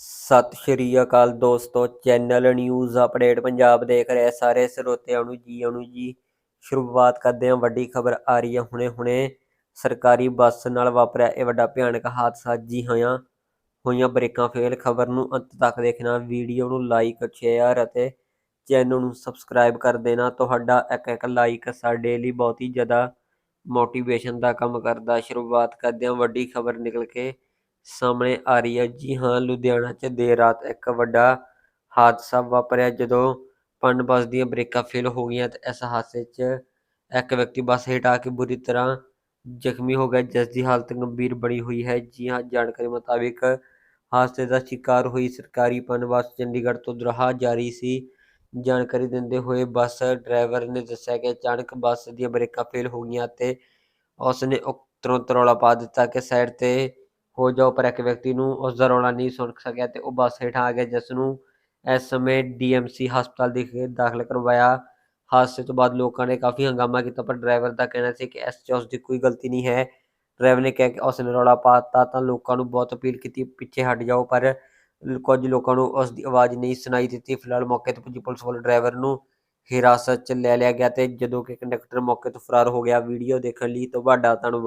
ਸਤਿ ਸ਼੍ਰੀ ਅਕਾਲ ਦੋਸਤੋ, channel news update Punjab ਦੇਖ ਰਹੇ ਸਾਰੇ ਸਰੋਤਿਆਂ ਨੂੰ ਜੀ ਨੂੰ ਜੀ। ਸ਼ੁਰੂਆਤ ਕਰਦੇ ਹਾਂ, ਵੱਡੀ ਖਬਰ ਆ ਰਹੀ ਹੈ ਹੁਣੇ ਹੁਣੇ। ਸਰਕਾਰੀ ਬੱਸ ਨਾਲ ਵਾਪਰਿਆ ਇਹ ਵੱਡਾ ਭਿਆਨਕ ਹਾਦਸਾ, ਜੀ ਹੋਇਆ, ਹੋਈਆਂ ਬ੍ਰੇਕਾਂ ਫੇਲ। ਖਬਰ ਨੂੰ ਅੰਤ ਤੱਕ ਦੇਖਣਾ, ਵੀਡੀਓ ਨੂੰ ਲਾਈਕ, ਸ਼ੇਅਰ ਅਤੇ ਚੈਨਲ ਨੂੰ ਸਬਸਕ੍ਰਾਈਬ ਕਰ ਦੇਣਾ। ਤੁਹਾਡਾ ਇੱਕ ਇੱਕ ਲਾਈਕ ਸਾਡੇ ਲਈ ਬਹੁਤ ਹੀ ਜ਼ਿਆਦਾ ਮੋਟੀਵੇਸ਼ਨ ਦਾ ਕੰਮ ਕਰਦਾ। ਸ਼ੁਰੂਆਤ ਕਰਦੇ ਹਾਂ, ਵੱਡੀ ਖਬਰ ਨਿਕਲ ਕੇ ਸਾਹਮਣੇ ਆ ਰਹੀ ਹੈ। ਜੀ ਹਾਂ, ਲੁਧਿਆਣਾ 'ਚ ਦੇਰ ਰਾਤ ਇੱਕ ਵੱਡਾ ਹਾਦਸਾ ਵਾਪਰਿਆ। ਜਦੋਂ ਪੰਨ ਬੱਸ ਦੀਆਂ ਬ੍ਰੇਕਾਂ ਫੇਲ ਹੋ ਗਈਆਂ ਤੇ ਇਸ ਹਾਦਸੇ 'ਚ ਇੱਕ ਵਿਅਕਤੀ ਬੱਸ ਹੇਠ ਆ ਕੇ ਬੁਰੀ ਤਰ੍ਹਾਂ ਜ਼ਖਮੀ ਹੋ ਗਿਆ, ਜਿਸ ਦੀ ਹਾਲਤ ਗੰਭੀਰ ਬਣੀ ਹੋਈ ਹੈ। ਜੀ ਹਾਂ, ਜਾਣਕਾਰੀ ਮੁਤਾਬਿਕ ਹਾਦਸੇ ਦਾ ਸ਼ਿਕਾਰ ਹੋਈ ਸਰਕਾਰੀ ਪੰਨ ਬੱਸ ਚੰਡੀਗੜ੍ਹ ਤੋਂ ਦੁਰਾਹਾ ਜਾ ਰਹੀ ਸੀ। ਜਾਣਕਾਰੀ ਦਿੰਦੇ ਹੋਏ ਬੱਸ ਡਰਾਈਵਰ ਨੇ ਦੱਸਿਆ ਕਿ ਅਚਾਨਕ ਬੱਸ ਦੀਆਂ ਬ੍ਰੇਕਾਂ ਫੇਲ ਹੋ ਗਈਆਂ ਤੇ ਉਸ ਨੇ ਉ- ਤੁਰੰਤ ਰੌਲਾ ਪਾ ਦਿੱਤਾ ਕਿ ਸਾਈਡ ਤੇ ਹੋ ਜਾਓ, ਪਰ ਇੱਕ ਵਿਅਕਤੀ ਨੂੰ ਉਸ ਦਾ ਰੌਲਾ ਨਹੀਂ ਸੁਣ ਸਕਿਆ ਤੇ ਉਹ ਬੱਸ ਹੇਠਾਂ ਆ ਗਿਆ ਜਿਸ ਨੂੰ ਇਸ ਸਮੇਂ ਡੀਐਮਸੀ ਹਸਪਤਾਲ ਦੇ ਦਾਖਲ ਕਰਵਾਇਆ। ਹਾਦਸੇ ਤੋਂ ਬਾਅਦ ਲੋਕਾਂ ਨੇ ਕਾਫੀ ਹੰਗਾਮਾ ਕੀਤਾ, ਪਰ ਡਰਾਈਵਰ ਦਾ ਕਹਿਣਾ ਸੀ ਕਿ ਇਸ 'ਚ ਉਸ ਦੀ ਕੋਈ ਗਲਤੀ ਨਹੀਂ ਹੈ। ਡਰਾਈਵਰ ਨੇ ਕਿਹਾ ਕਿ ਉਸ ਨੇ ਰੌਲਾ ਪਾਤਾ ਤਾਂ ਲੋਕਾਂ ਨੂੰ ਬਹੁਤ ਅਪੀਲ ਕੀਤੀ, ਪਿੱਛੇ ਹਟ ਜਾਓ, ਪਰ ਕੁਝ ਲੋਕਾਂ ਨੂੰ ਉਸ ਦੀ ਆਵਾਜ਼ ਨਹੀਂ ਸੁਣਾਈ ਦਿੱਤੀ। ਫਿਲਹਾਲ ਮੌਕੇ ਤੇ ਪੁੱਜੀ ਪੁਲਿਸ ਵੱਲੋਂ ਡਰਾਈਵਰ ਨੂੰ ਹਿਰਾਸਤ 'ਚ ਲੈ ਲਿਆ ਗਿਆ ਤੇ ਜਦੋਂ ਕਿ ਕੰਡਕਟਰ ਮੌਕੇ ਤੋਂ ਫਰਾਰ ਹੋ ਗਿਆ, ਵੀਡੀਓ ਦੇਖਣ ਲਈ ਤੁਹਾਡਾ ਧੰਨਵਾਦ।